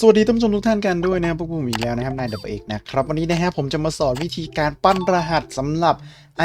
สวัสดีท่านผู้ชมทุกท่านกันด้วยนะครับพวกผมอีกแล้วนะครับนายดับเอกนะครับวันนี้นะฮะผมจะมาสอนวิธีการปั้นรหัสสำหรับ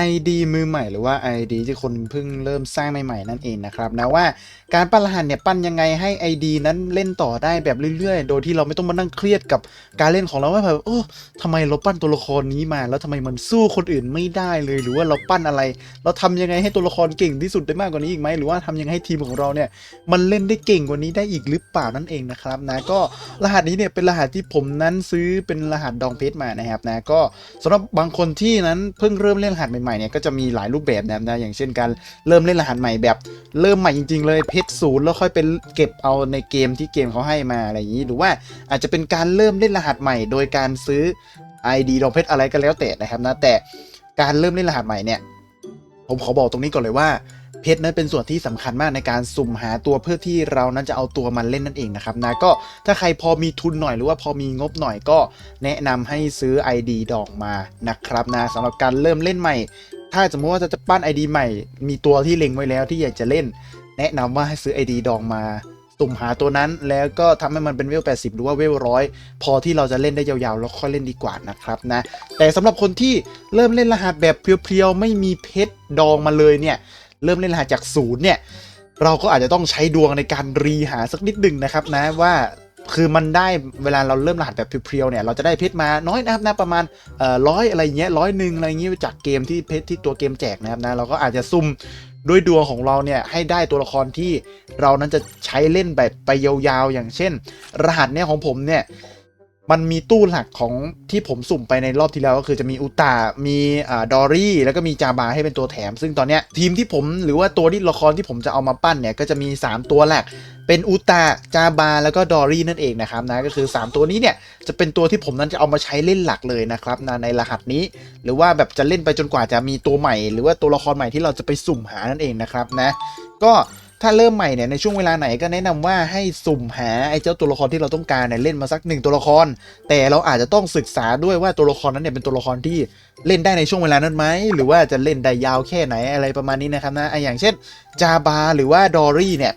ID มือใหม่หรือว่า ID ที่คนเพิ่งเริ่มสร้างใหม่ๆนั่นเองนะครับนะว่าการปั้นรหัสเนี่ยปั้นยังไงให้ ID นั้นเล่นต่อได้แบบเรื่อยๆ โดยที่เราไม่ต้องมานั่งเครียดกับการเล่นของเราว่าแบบโอ้ทำไมเราปั้นตัวละครนี้มา แล้วทำไมมันสู้คนอื่นไม่ได้เลย หรือว่าเราปั้นอะไร เราทำยังไงให้ตัวละครเก่งที่สุดได้มากกว่านี้อีกไหมหรือว่าทำยังไงให้ทีมของเราเนี่ยมันเล่นได้เก่งกว่านี้ได้อีกหรือเปล่านั่นเองนะครับนะก็รหัสนี้เนี่ยเป็นรหัสที่ผมนั้นซื้อเป็นรหัสดองเพชรมานะครับนะก็สำหรับบางคนที่นั้นเพิ่งเริ่มเล่นรหัสใหม่ๆเนี่ยก็จะมีหลายรูปแบบนะครับนะอย่างเช่นการเริ่มเล่นรหัสใหม่แบบเริ่มใหม่จริง ๆ เลยเพชรศูนย์แล้วค่อยเป็นเก็บเอาในเกมที่เกมเขาให้มาอะไรอย่างนี้ หรือว่าอาจจะเป็นการเริ่มเล่นรหัสใหม่ โดยการซื้อ ID ดองเพชรอะไรก็แล้วแต่นะครับนะแต่การเริ่มเล่นรหัสใหม่เนี่ยผมขอบอกตรงนี้ก่อนเลยว่า เพชรนั้นเป็นส่วนที่สำคัญมากในการสุ่มหาตัวเพื่อที่เรานั้นจะเอาตัวมันเล่นนั่นเองนะครับนะก็ถ้าใครพอมีทุนหน่อยหรือว่าพอมีงบหน่อยก็แนะนำให้ซื้อ ID ดอกมานะครับนะสำหรับการเริ่มเล่นใหม่ ถ้าสมมติว่าจะปั้น ID ใหม่ มีตัวที่เล็งไว้แล้วที่อยากจะเล่น แนะนำว่าให้ซื้อ ID ดองมาสุ่มหาตัวนั้นแล้วก็ทำให้มันเป็นเวล 80 หรือว่าเวลร้อยพอที่เราจะเล่นได้ยาวๆ แล้วค่อยเล่นดีกว่านะครับนะ แต่สำหรับคนที่เริ่มเล่นรหัสแบบเพียวๆ ไม่มีเพชรดองมาเลยเนี่ย เริ่มเล่นรหัสจากศูนย์เนี่ย เราก็อาจจะต้องใช้ดวงในการรีหาสักนิดหนึ่งนะครับนะว่าคือมันได้เวลาเราเริ่มรหัสแบบเพียวๆเนี่ยเราจะได้เพชรมาน้อยนะครับนะประมาณร้อยอะไรเงี้ยร้อยหนึ่งอะไรเงี้ยจากเกมที่เพชรที่ตัวเกมแจกนะครับนะเราก็อาจจะซุ่มด้วยดวงของเราเนี่ยให้ได้ตัวละครที่เรานั้นจะใช้เล่นแบบไปยาวๆอย่างเช่น รหัสเนี่ยของผมเนี่ย มันมีตู้หลักของที่ผมสุ่มไปในรอบที่แล้วก็คือจะมีอุตามีอ่าดอรี่ แล้วก็มีจาบาให้เป็นตัวแถม ซึ่งตอนเนี้ยทีมที่ผมหรือว่าตัวที่ละครที่ผมจะเอามาปั้นเนี่ย ก็จะมี 3 ตัวหลัก เป็นอุตาจาบา แล้วก็ดอรี่นั่นเองนะครับนะ ก็คือ 3 ตัวนี้เนี่ย จะเป็นตัวที่ผมนั้นจะเอามาใช้เล่นหลักเลยนะครับนะในรหัสนี้ หรือว่าแบบจะเล่นไปจนกว่าจะมีตัวใหม่ หรือว่าตัวละครใหม่ที่เราจะไปสุ่มหานั่นเองนะครับนะก็ ถ้าเริ่มใหม่เนี่ยในช่วงเวลาไหนก็แนะนำว่าให้สุ่มหาไอ้เจ้าตัวละครที่เราต้องการเนี่ยเล่นมาสักหนึ่งตัวละคร แต่เราอาจจะต้องศึกษาด้วยว่าตัวละครนั้นเนี่ยเป็นตัวละครที่เล่นได้ในช่วงเวลานั้นไหมหรือว่าจะเล่นได้ยาวแค่ไหนอะไรประมาณนี้นะครับนะอะอย่างเช่นจาบาหรือว่าดอรี่เนี่ย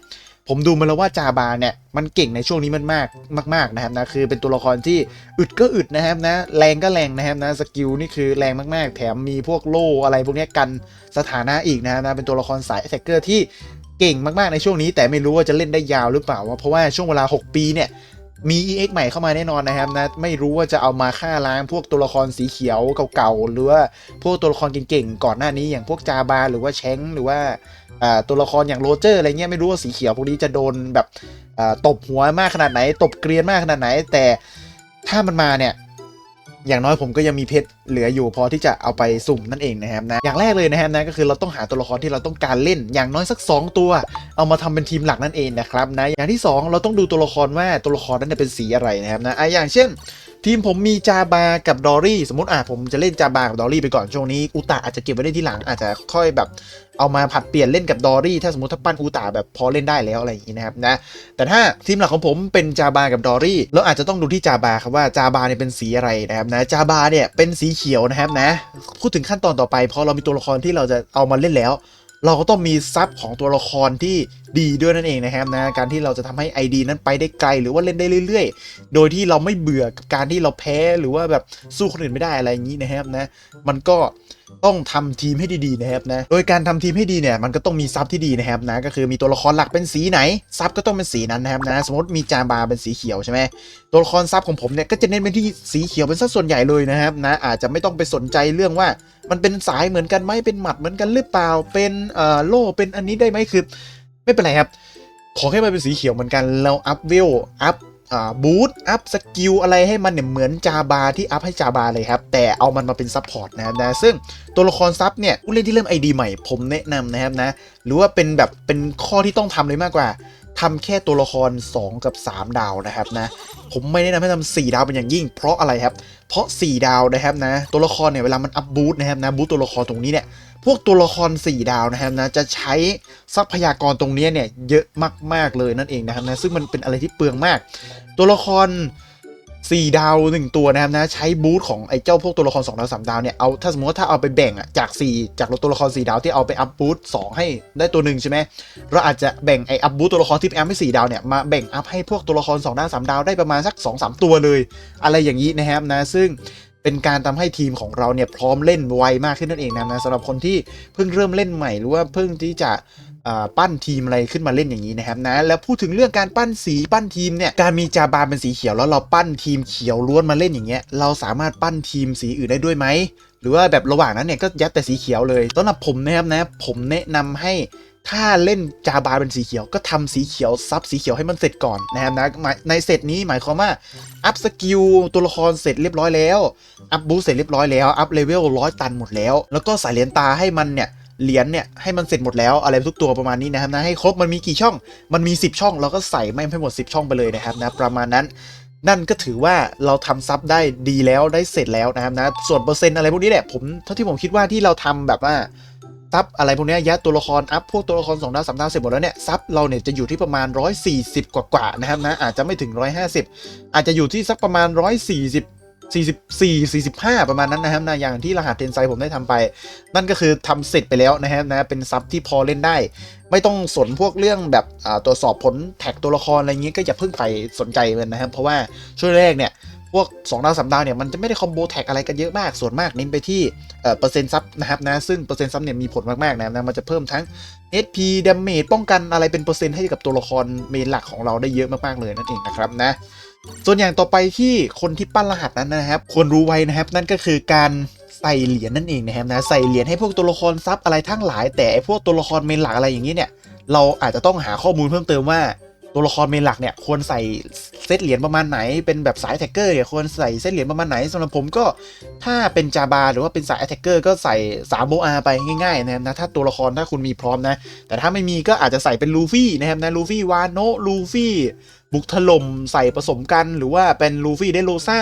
ผมดูมาแล้วว่าจาบาเนี่ยมันเก่งในช่วงนี้มันมากมากๆนะครับนะคือเป็นตัวละครที่อึดก็อึดนะครับนะแรงก็แรงนะครับนะสกิลนี่คือแรงมากๆ แถมมีพวกโล่อะไรพวกนี้กันสถานะอีกนะครับนะเป็นตัวละครสายแท็กเกอร์ที่ เก่งมากๆในช่วงนี้ แต่ไม่รู้ว่าจะเล่นได้ยาวหรือเปล่า เพราะว่าช่วงเวลา 6 ปีเนี่ยมี EX ใหม่เข้ามาแน่นอนนะครับนะไม่รู้ว่าจะเอามาฆ่าล้างพวกตัวละครสีเขียวเก่าๆหรือว่าพวกตัวละครเก่งๆก่อนหน้านี้อย่างพวกจาบาหรือว่าแชงหรือว่าตัวละครอย่างโรเจอร์อะไรเงี้ยไม่รู้ว่าสีเขียวพวกนี้จะโดนแบบตบหัวมากขนาดไหน ตบเกรียนมากขนาดไหน แต่ถ้ามันมาเนี่ย อย่างน้อยผมก็ยังมีเพชรเหลืออยู่พอที่จะเอาไปสุ่มนั่นเองนะครับนะอย่างแรกเลยนะครับนะก็คือเราต้องหาตัวละครที่เราต้องการเล่นอย่างน้อยสัก 2 ตัว เอามาทำเป็นทีมหลักนั่นเองนะครับนะอย่างที่ 2 เราต้องดูตัวละครว่าตัวละครนั้นเนยเป็นสีอะไรนะครับนะอะอย่างเช่น ทีมผมมีจาบากับดอรี่สมมติอะผมจะเล่นจาบากับดอรี่ไปก่อนช่วงนี้อุตาอาจจะเก็บไว้เล่นที่หลังอาจจะค่อยแบบเอามาผัดเปลี่ยนเล่นกับดอรี่ถ้าสมมติถ้าปั้นอุตาแบบพอเล่นได้แล้วอะไรอย่างนี้นะครับนะแต่ถ้าทีมหลักของผมเป็นจาบากับดอรี่เราอาจจะต้องดูที่จาบาครับว่าจาบาเนี่ยเป็นสีอะไรนะครับนะจาบาเนี่ยเป็นสีเขียวนะครับนะพูดถึงขั้นตอนต่อไปพอเรามีตัวละครที่เราจะเอามาเล่นแล้ว เราก็ต้องมีซับของตัวละครที่ดีด้วยนั่นเองนะครับนะการที่เราจะทำให้ ID นั้นไปได้ไกลหรือว่าเล่นได้เรื่อย ๆ โดยที่เราไม่เบื่อกับการที่เราแพ้หรือว่าแบบสู้คนอื่นไม่ได้อะไรอย่างนี้นะครับนะมันก็ ต้องทำทีมให้ดีๆนะครับนะ โดยการทำทีมให้ดีเนี่ยมันก็ต้องมีซับที่ดีนะครับนะก็คือมีตัวละครหลักเป็นสีไหนซับก็ต้องเป็นสีนั้นนะครับนะสมมติมีจาบาเป็นสีเขียวใช่ไหมตัวละครซับของผมเนี่ยก็จะเน้นไปที่สีเขียวเป็นสัดส่วนใหญ่เลยนะครับนะอาจจะไม่ต้องไปสนใจเรื่องว่ามันเป็นสายเหมือนกันไหมเป็นหมัดเหมือนกันหรือเปล่าเป็นเอ่อโล่เป็นอันนี้ได้ไหมคือ ไม่เป็นไรครับขอแค่มันเป็นสีเขียวเหมือนกันเราอัพเวลอัพ บูทอัพสกิลอะไรให้มันเนี่ยเหมือนจาบาที่อัพให้จาบาเลยครับ แต่เอามันมาเป็นซับพอร์ตนะครับนะซึ่งตัวละครซับเนี่ยผู้เล่นที่เริ่มไอดีใหม่ผมแนะนำนะครับนะ หรือว่าเป็นแบบเป็นข้อที่ต้องทำเลยมากกว่า ทำแค่ตัวละคร 2 กับ 3 ดาวนะครับนะ ผมไม่แนะนำให้ทำ4ดาวเป็นอย่างยิ่ง เพราะอะไรครับ เพราะ 4 ดาวนะครับนะ ตัวละครเนี่ยเวลามันอัพบูตนะครับนะบูตตัวละครตรงนี้เนี่ยพวกตัวละคร 4 ดาวนะครับนะจะใช้ทรัพยากรตรงนี้เนี่ยเยอะมาก ๆ เลยนั่นเองนะครับนะซึ่งมันเป็นอะไรที่เปลืองมาก ตัวละคร 4 ดาว 1 ตัวนะครับนะใช้บูทของไอ้เจ้าพวกตัวละคร2ดาว3ดาวเนี่ยเอาถ้าสมมติว่าถ้าเอาไปแบ่งอะจาก 4 จากตัวละคร 4 ดาวที่เอาไปอัพบูท2ให้ได้ตัวหนึ่งใช่ไหมเราอาจจะแบ่งไอ้อัพบูทตัวละครที่อัพให้4ดาวเนี่ยมาแบ่งอัพให้พวกตัวละคร2ดาว3ดาวได้ประมาณสัก 2-3 ตัวเลย อะไรอย่างนี้นะครับนะซึ่งเป็นการทำให้ทีมของเราเนี่ยพร้อมเล่นไวมากขึ้นนั่นเองนะนะสำหรับคนที่เพิ่งเริ่มเล่นใหม่หรือว่าเพิ่งที่จะ ปั้นทีมอะไรขึ้นมาเล่นอย่างนี้นะครับนะแล้วพูดถึงเรื่องการปั้นสีปั้นทีมเนี่ยการมีจาบาเป็นสีเขียวแล้วเราปั้นทีมเขียวล้วนมาเล่นอย่างเงี้ยเราสามารถปั้นทีมสีอื่นได้ด้วยไหมหรือว่าแบบระหว่างนั้นเนี่ยก็ยัดแต่สีเขียวเลยสำหรับผมนะครับนะผมแนะนำให้ถ้าเล่นจาบาเป็นสีเขียวก็ทำสีเขียวซับสีเขียวให้มันเสร็จก่อนนะครับนะในเซตนี้หมายความว่าอัพสกิลตัวละครเสร็จเรียบร้อยแล้วอัพบูสเสร็จเรียบร้อยแล้วอัพเลเวลร้อยตันหมดแล้ว แล้วก็ใส่เหรียญตาให้มันเนี่ย เหรียญเนี่ยให้มันเสร็จหมดแล้วอะไรทุกตัวประมาณนี้นะครับนะให้ครบมันมีกี่ช่องมันมี 10 ช่อง เราก็ใส่ไม่ให้หมด 10 ช่องไปเลยนะครับนะประมาณนั้นนั่นก็ถือว่าเราทำซับได้ดีแล้วได้เสร็จแล้วนะครับนะส่วนเปอร์เซ็นต์อะไรพวกนี้เนี่ยผมเท่าที่ผมคิดว่าที่เราทำแบบว่าซับอะไรพวกเนี้ยยัดตัวละครอัพพวกตัวละคร2ดาว3ดาวเสร็จหมดแล้วเนี่ยซับเราเนี่ยจะอยู่ที่ประมาณ 140 กว่าๆนะครับนะอาจจะไม่ถึง 150 อาจจะอยู่ที่สักประมาณ 140 44 45 ประมาณนั้นนะครับนะอย่างที่รหัสเทนไซผมได้ทำไป นั่นก็คือทำเสร็จไปแล้วนะครับนะเป็นซับที่พอเล่นได้ ไม่ต้องสนพวกเรื่องแบบตรวจสอบผลแท็กตัวละครอะไรเงี้ยก็อย่าเพิ่งไปสนใจมันนะครับ เพราะว่าช่วงแรกเนี่ยพวก2ดาว3ดาวเนี่ยมันจะไม่ได้คอมโบแท็กอะไรกันเยอะมาก ส่วนมากเน้นไปที่เปอร์เซ็นต์ซับนะครับนะซึ่งเปอร์เซ็นต์ซับเนี่ยมีผลมากๆนะครับนะมันจะเพิ่มทั้ง HP damage ป้องกันอะไรเป็นเปอร์เซ็นต์ให้กับตัวละครเมนหลักของเราได้เยอะมากๆเลยนั่นเองนะครับนะ ส่วนอย่างต่อไปที่คนที่ปั้นรหัสนั้นนะครับ ควรรู้ไว้นะครับ นั่นก็คือการใส่เหรียญนั่นเองนะครับนะใส่เหรียญให้พวกตัวละครซับอะไรทั้งหลาย แต่พวกตัวละครเมนหลักอะไรอย่างนี้เนี่ย เราอาจจะต้องหาข้อมูลเพิ่มเติมว่าตัวละครเมนหลักเนี่ยควรใส่เซตเหรียญประมาณไหน เป็นแบบสายแท็กเกอร์เนี่ยควรใส่เซตเหรียญประมาณไหนสำหรับผมก็ถ้าเป็นจาบาหรือว่าเป็นสายแท็กเกอร์ก็ใส่3โบอาไปง่ายๆนะครับนะถ้าตัวละครถ้าคุณมีพร้อมนะ แต่ถ้าไม่มีก็อาจจะใส่เป็นลูฟี่นะครับนะลูฟี่วานโนลูฟี่ บุกถล่มใส่ผสมกันหรือว่าเป็นลูฟี่เดโรซ่า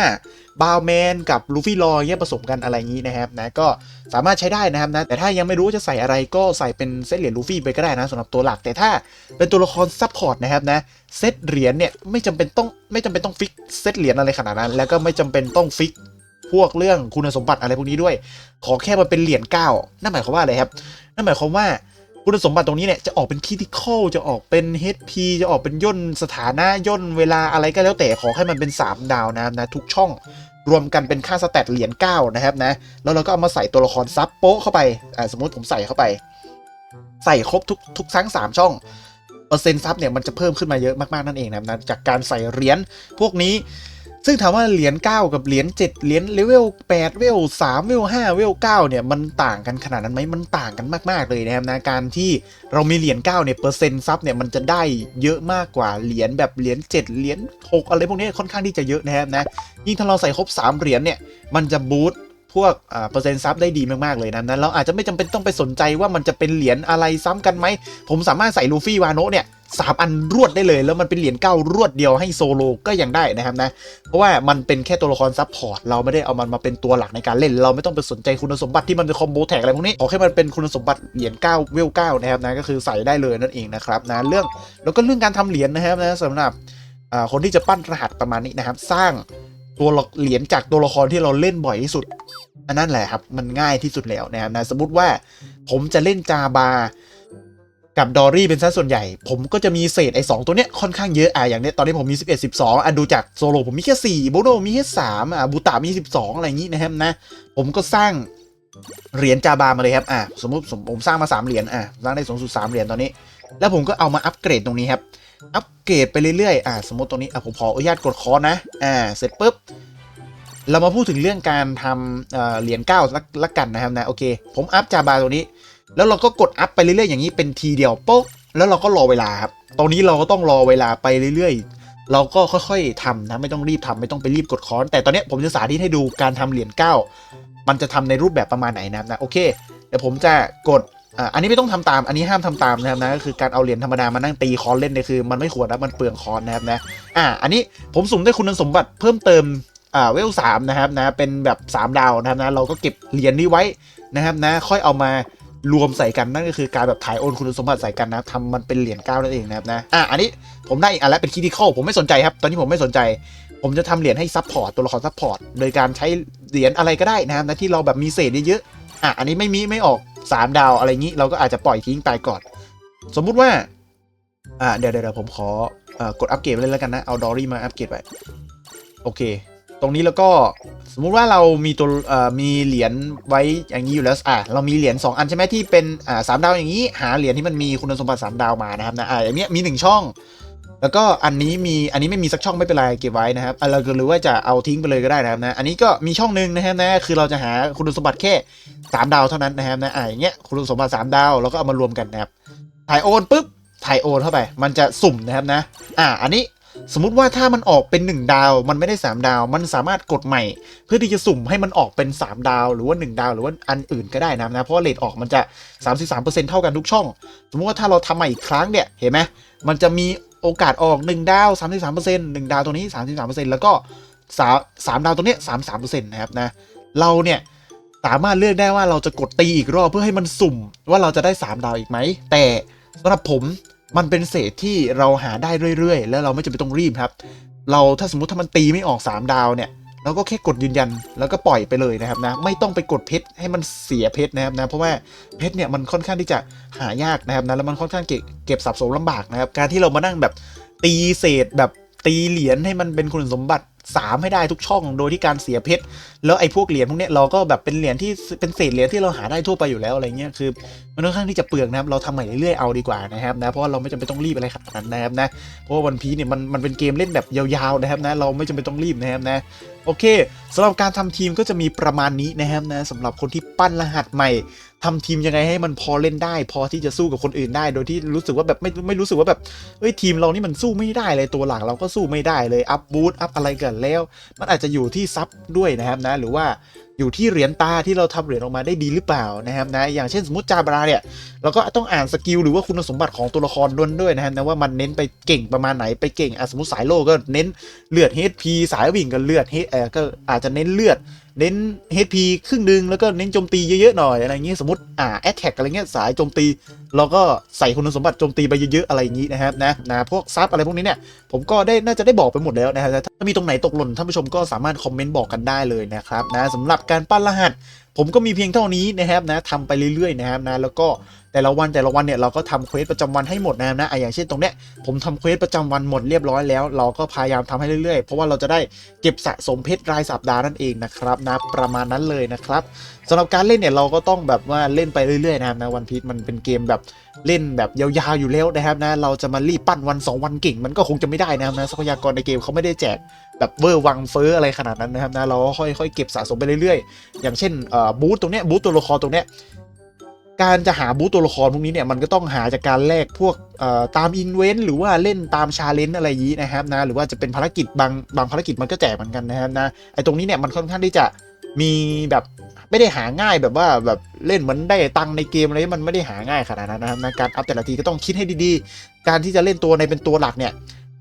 บาวแมนกับลูฟี่ลอยเนี่ยผสมกันอะไรอย่างนี้นะครับนะก็สามารถใช้ได้นะครับนะแต่ถ้ายังไม่รู้จะใส่อะไรก็ใส่เป็นเซตเหรียญลูฟี่ไปก็ได้นะสำหรับตัวหลัก แต่ถ้าเป็นตัวละครซัพพอร์ตนะครับนะเซตเหรียญเนี่ยไม่จำเป็นต้องไม่จำเป็นต้องฟิกเซตเหรียญอะไรขนาดนั้น แล้วก็ไม่จำเป็นต้องฟิกพวกเรื่องคุณสมบัติอะไรพวกนี้ด้วย ขอแค่มันเป็นเหรียญเก้านั่นหมายความว่าอะไรครับนั่นหมายความว่า คุณสมบัติตรงนี้เนี่ยจะออกเป็นคิติคอลจะออกเป็น HP จะออกเป็นย่นสถานะย่นเวลาอะไรก็แล้วแต่ขอให้มันเป็น 3 ดาวนะครับนะทุกช่องรวมกันเป็นค่าสแตทเหรียญ9นะครับนะแล้วเราก็เอามาใส่ตัวละครซับโป๊ะเข้าไปอ่าสมมติผมใส่เข้าไป ใส่ครบทุกทุกทั้ง 3 ช่องเปอร์เซ็นต์ซับเนี่ยมันจะเพิ่มขึ้นมาเยอะมากๆนั่นเองนะครับนะจากการใส่เหรียญพวกนี้ ซึ่งถามว่าเหรียญ9กับเหรียญ7เหรียญเลเวล8เลเวล3เลเวล5เลเวล9เนี่ยมันต่างกันขนาดนั้นไหมมันต่างกันมากๆเลยนะครับนะการที่เรามีเหรียญ9เนี่ยเปอร์เซ็นต์ซับเนี่ยมันจะได้เยอะมากกว่าเหรียญแบบเหรียญ7เหรียญ6อะไรพวกนี้ค่อนข้างที่จะเยอะนะครับนะยิ่งถ้าเราใส่ครบ3เหรียญเนี่ยมันจะบูตพวกอ่าเปอร์เซ็นต์ซับได้ดีมาก ๆ เลยนะนั้นเราอาจจะไม่จำเป็นต้องไปสนใจว่ามันจะเป็นเหรียญอะไรซ้ำกันไหมผมสามารถใส่ลูฟี่วาโนเนี่ย สามอันรวดได้เลย แล้วมันเป็นเหรียญเก้ารวดเดียวให้โซโลก็ยังได้นะครับนะ เพราะว่ามันเป็นแค่ตัวละครซับพอร์ตเราไม่ได้เอามันมาเป็นตัวหลักในการเล่น เราไม่ต้องไปสนใจคุณสมบัติที่มันเป็นคอมโบแท็กอะไรพวกนี้ขอแค่มันเป็นคุณสมบัติเหรียญ9เวล9นะครับนะก็คือใส่ได้เลยนั่นเองนะครับนะเรื่องแล้วก็เรื่องการทำเหรียญนะครับนะสำหรับคนที่จะปั้นรหัสประมาณนี้นะครับ สร้างตัวเหรียญจากตัวละครที่เราเล่นบ่อยที่สุดอันนั้นแหละครับมันง่ายที่สุดแล้วนะครับนะสมมติว่าผมจะเล่นจาบา กับดอรี่เป็นซะส่วนใหญ่ ผมก็จะมีเศษไอ้สตัวเนี้ยค่อนข้างเยอะอะอย่างเนี้ยตอนนี้ผมมี 11 12อะดูจากโซโลผมมีแค่4โบโดมีแค่3อะบูตามี 12 อะไรอย่างงี้นะครับนะ ผมก็สร้างเหรียญจาบามาเลยครับอะสมมติผมสร้างมา3เหรียญอะสร้างได้สูงสุด3เหรียญตอนนี้ แล้วผมก็เอามาอัปเกรดตรงนี้ครับอัปเกรดไปเรื่อยๆอะสมมติตรงนี้อะผมขออนุญาตกดคอนะอ่าเสร็จปุ๊บเรามาพูดถึงเรื่องการทำเอ่อเหรียญเก้าละละกันนะครับนะโอเค ผมอัพจาบาตัวนี้ แล้วเราก็กดอัพไปเรื่อยๆอย่างนี้เป็นทีเดียวโป๊ะแล้วเราก็รอเวลาครับตรงนี้เราก็ต้องรอเวลาไปเรื่อยๆ เราก็ค่อยๆทำนะไม่ต้องรีบทำไม่ต้องไปรีบกดค้อน แต่ตอนนี้ผมจะสาธิตให้ดูการทำเหรียญเก้ามันจะทำในรูปแบบประมาณไหนนะนะโอเคเดี๋ยวผมจะกดอ่าอันนี้ไม่ต้องทำตาม อันนี้ห้ามทำตามนะครับนะก็คือการเอาเหรียญธรรมดามานั่งตีคอนเล่นเนี่ยคือ มันไม่ควรนะมันเปลืองคอนนะครับนะอ่าอันนี้ผมสุ่มได้คุณสมบัติเพิ่มเติมอ่าเวลสามนะครับนะเป็นแบบ 3 ดาวนะครับนะเราก็เก็บเหรียญนี้ไว้นะครับนะค่อยเอามา รวมใส่กันนั่นก็คือการแบบถ่ายโอนคุณสมบัติใส่กันนะทำมันเป็นเหรียญเก้านั่นเองนะครับนะอะอันนี้ผมได้อีกอันแล้วเป็นคีติคอลผมไม่สนใจครับ ตอนนี้ผมไม่สนใจ ผมจะทำเหรียญให้ซัพพอร์ตตัวละครซัพพอร์ตโดยการใช้เหรียญอะไรก็ได้นะครับนะที่เราแบบมีเศษเยอะๆอะอันนี้ไม่มีไม่ออก 3 ดาวอะไรงี้ เราก็อาจจะปล่อยทิ้งไปก่อน สมมุติว่าอ่าเดี๋ยวเดี๋ยวผมขออ่อกดอัปเกรดเลยแล้วกันนะเอาดอรี่มาอัปเกรดไปโอเค ตรงนี้แล้วก็สมมุติว่าเรามีตัวมีเหรียญไว้อย่างนี้อยู่แล้วอะเรามีเหรียญ2อันใช่ไหมที่เป็นอ่าสามดาวอย่างนี้หาเหรียญที่มันมีคุณสมบัติสามดาวมานะครับนะอ่าอย่างเนี้ยมีหนึ่งช่อง แล้วก็อันนี้มีอันนี้ไม่มีสักช่องไม่เป็นไรเก็บไว้นะครับอะเราก็หรือว่าจะเอาทิ้งไปเลยก็ได้นะครับนะอันนี้ก็มีช่องหนึ่งนะครับนะคือเราจะหาคุณสมบัติแค่สามดาวเท่านั้นนะครับนะอ่าอย่างเงี้ยคุณสมบัติสามดาวเราก็เอามารวมกันนะครับถ่ายโอนปุ๊บถ่ายโอนเข้าไป มันจะสุ่มนะครับนะ อ่า อันนี้ สมมุติว่าถ้ามันออกเป็น 1 ดาว มันไม่ได้ 3 ดาว มันสามารถกดใหม่ เพื่อที่จะสุ่มให้มันออกเป็น 3 ดาว หรือว่า 1 ดาว หรือว่าอันอื่นก็ได้นะนะเพราะเลทออกมันจะ 33%เท่ากันทุกช่อง สมมติว่าถ้าเราทำใหม่อีกครั้งเนี่ยเห็นไหมมันจะมีโอกาสออก 1 ดาว 33% 1 ดาวตัวนี้ 33%แล้วก็3 3ดาวตัวนี้ 33%นะครับนะเราเนี่ยสามารถเลือกได้ว่าเราจะกดตีอีกรอบเพื่อให้มันสุ่มว่าเราจะได้ 3 ดาวอีกไหมแต่สำหรับผม มันเป็นเศษที่เราหาได้เรื่อยๆ แล้วเราไม่จำเป็นต้องรีบครับ เราถ้าสมมติถ้ามันตีไม่ออก 3 ดาวเนี่ยเราก็แค่กดยืนยันแล้วก็ปล่อยไปเลยนะครับนะไม่ต้องไปกดเพชรให้มันเสียเพชรนะครับนะเพราะว่าเพชรเนี่ยมันค่อนข้างที่จะหายากนะครับนะแล้วมันค่อนข้างเก็บเก็บสับสนลำบากนะครับการที่เรามานั่งแบบตีเศษแบบตีเหรียญให้มันเป็นคุณสมบัติ 3 ให้ได้ทุกช่อง โดยที่การเสียเพชร แล้วไอ้พวกเหรียญพวกเนี้ยเราก็แบบเป็นเหรียญที่เป็นเศษเหรียญที่เราหาได้ทั่วไปอยู่แล้วอะไรเงี้ยคือมันค่อนข้างที่จะเปลืองนะครับเราทำใหม่เรื่อยๆเอาดีกว่านะครับนะเพราะเราไม่จำเป็นต้องรีบอะไรขนาดนั้นนะครับนะเพราะว่าวันพีเนี่ยมันมันเป็นเกมเล่นแบบยาวๆนะครับนะเราไม่จำเป็นต้องรีบนะครับนะ โอเคสำหรับการทำทีมก็จะมีประมาณนี้นะครับนะสำหรับคนที่ปั้นรหัสใหม่ทำทีมยังไงให้มันพอเล่นได้ พอที่จะสู้กับคนอื่นได้ โดยที่รู้สึกว่าแบบไม่ไม่รู้สึกว่าแบบเอ้ยทีมเรานี่มันสู้ไม่ได้เลยตัวหลักเราก็สู้ไม่ได้เลยอัพบูทอัพอะไรกันแล้ว มันอาจจะอยู่ที่ซับด้วยนะครับนะหรือว่า อยู่ที่เหรียญตาที่เราทำเหรียญออกมาได้ดีหรือเปล่านะครับนะอย่างเช่นสมมติจาบราเนี่ยเราก็ต้องอ่านสกิลหรือว่าคุณสมบัติของตัวละครด้วยด้วยนะครับนะว่ามันเน้นไปเก่งประมาณไหนไปเก่งอสมมติสายโลก็เน้นเลือด HP สายวิ่งก็เลือด H เออก็อาจจะเน้นเลือด เน้น HP ครึ่งหนึงแล้วก็เน้นโจมตีเยอะๆหน่อยอะไรอย่างงี้สมมติอ่าแอตแทกอะไรเงี้ยสายโจมตี เราก็ใส่คุณสมบัติโจมตีไปเยอะๆอะไรอย่างนี้นะครับนะนะพวกซับอะไรพวกนี้เนี่ยผมก็ได้น่าจะได้บอกไปหมดแล้วนะครับถ้ามีตรงไหนตกหล่นท่านผู้ชมก็สามารถคอมเมนต์บอกกันได้เลยนะครับนะสำหรับการปั้นรหัส ผมก็มีเพียงเท่านี้นะครับนะทำไปเรื่อยๆนะครับนะแล้วก็แต่ละวันแต่ละวันเนี่ยเราก็ทำเควสประจำวันให้หมดนะครับนะอะอย่างเช่นตรงเนี้ยผมทำเควสประจำวันหมดเรียบร้อยแล้ว เราก็พยายามทำให้เรื่อยๆ เพราะว่าเราจะได้เก็บสะสมเพชรรายสัปดาห์นั่นเองนะครับนะประมาณนั้นเลยนะครับสำหรับการเล่นเนี่ยเราก็ต้องแบบว่าเล่นไปเรื่อยๆนะครับนะวันพีชมันเป็นเกมแบบเล่นแบบยาวๆอยู่แล้วนะครับนะเราจะมารีบปั้นวันสองวันเก่ง มันก็คงจะไม่ได้นะครับนะทรัพยากรในเกมเขาไม่ได้แจก แบบเวอร์วังเฟ้ออะไรขนาดนั้นนะครับนะเราก็ค่อยๆเก็บสะสมไปเรื่อยๆ อย่างเช่นบูธตรงเนี้ยบูธตัวละครตรงเนี้ยการจะหาบูธตัวละครพวกนี้เนี่ยมันก็ต้องหาจากการแลกพวกตามอินเวนต์หรือว่าเล่นตามชาเลนจ์อะไรยี้นะครับนะหรือว่าจะเป็นภารกิจบางบางภารกิจมันก็แจกเหมือนกันนะครับนะไอตรงนี้เนี่ยมันค่อนข้างที่จะมีแบบไม่ได้หาง่ายแบบว่าแบบเล่นเหมือนได้ตังในเกมอะไรมันไม่ได้หาง่ายขนาดนั้นนะครับนะการอัพแต่ละทีก็ต้องคิดให้ดีๆ การที่จะเล่นตัวในเป็นตัวหลักเนี่ย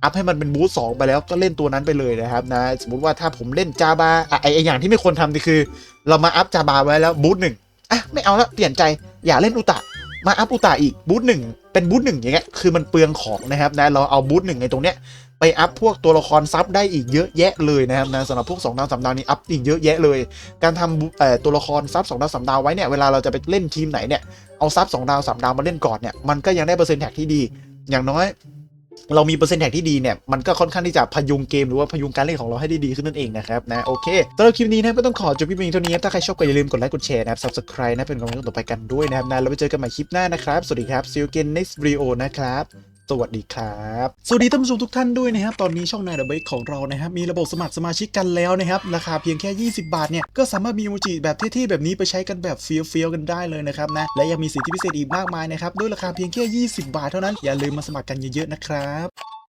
อัพให้มันเป็นบูธสองไปแล้วก็เล่นตัวนั้นไปเลยนะครับนะสมมติว่าถ้าผมเล่นจาบาไอไออย่างที่ไม่ควรทำนี่คือ เรามาอัพจาบาไว้แล้วบูธหนึ่งอะไม่เอาละเปลี่ยนใจอย่าเล่นอุตะมาอัพอุตะอีกบูธหนึ่งเป็นบูธหนึ่งอย่างเงี้ยคือมันเปลืองของนะครับนะเราเอาบูธหนึ่งในตรงเนี้ยไปอัพพวกตัวละครซับได้อีกเยอะแยะเลยนะครับนะสำหรับพวก2ดาว3ดาวนี้อัพอีกเยอะแยะเลย การทำบูเออตัวละครซับ2ดาว3ดาวไว้เนี่ยเวลาเราจะไปเล่นทีมไหนเนี่ยเอาซับ2ดาว3ดาวมาเล่นก่อนเนี่ยมันก็ยังได้เปอร์เซ็นต์แท็กที่ดี อย่างน้อย เรามีเปอร์เซ็นต์แท็กที่ดีเนี่ย มันก็ค่อนข้างที่จะพยุงเกมหรือว่าพยุงการเล่นของเราให้ได้ดีขึ้นนั่นเองนะครับนะ โอเคสำหรับคลิปนี้นะก็ต้องขอจบคลิปเพียงเท่านี้ถ้าใครชอบก็อย่าลืมกดไลค์กดแชร์นะครับ subscribe นะเป็นกำลังใจต่อไปกันด้วยนะครับนะแล้วไปเจอกันใหม่คลิปหน้านะครับสวัสดีครับ see you again next video นะครับ สวัสดีครับ สวัสดีท่านผู้ชมทุกท่านด้วยนะครับ ตอนนี้ช่องนายดับเบิลของเรานะครับ มีระบบสมัครสมาชิกกันแล้วนะครับ ราคาเพียงแค่ 20 บาทเนี่ย ก็สามารถมีโมจิแบบเท่ๆ แบบนี้ไปใช้กันแบบเฟี้ยวๆกันได้เลยนะครับนะ และยังมีสิทธิพิเศษอีกมากมายนะครับ ด้วยราคาเพียงแค่ 20 บาทเท่านั้น อย่าลืมมาสมัครกันเยอะๆนะครับ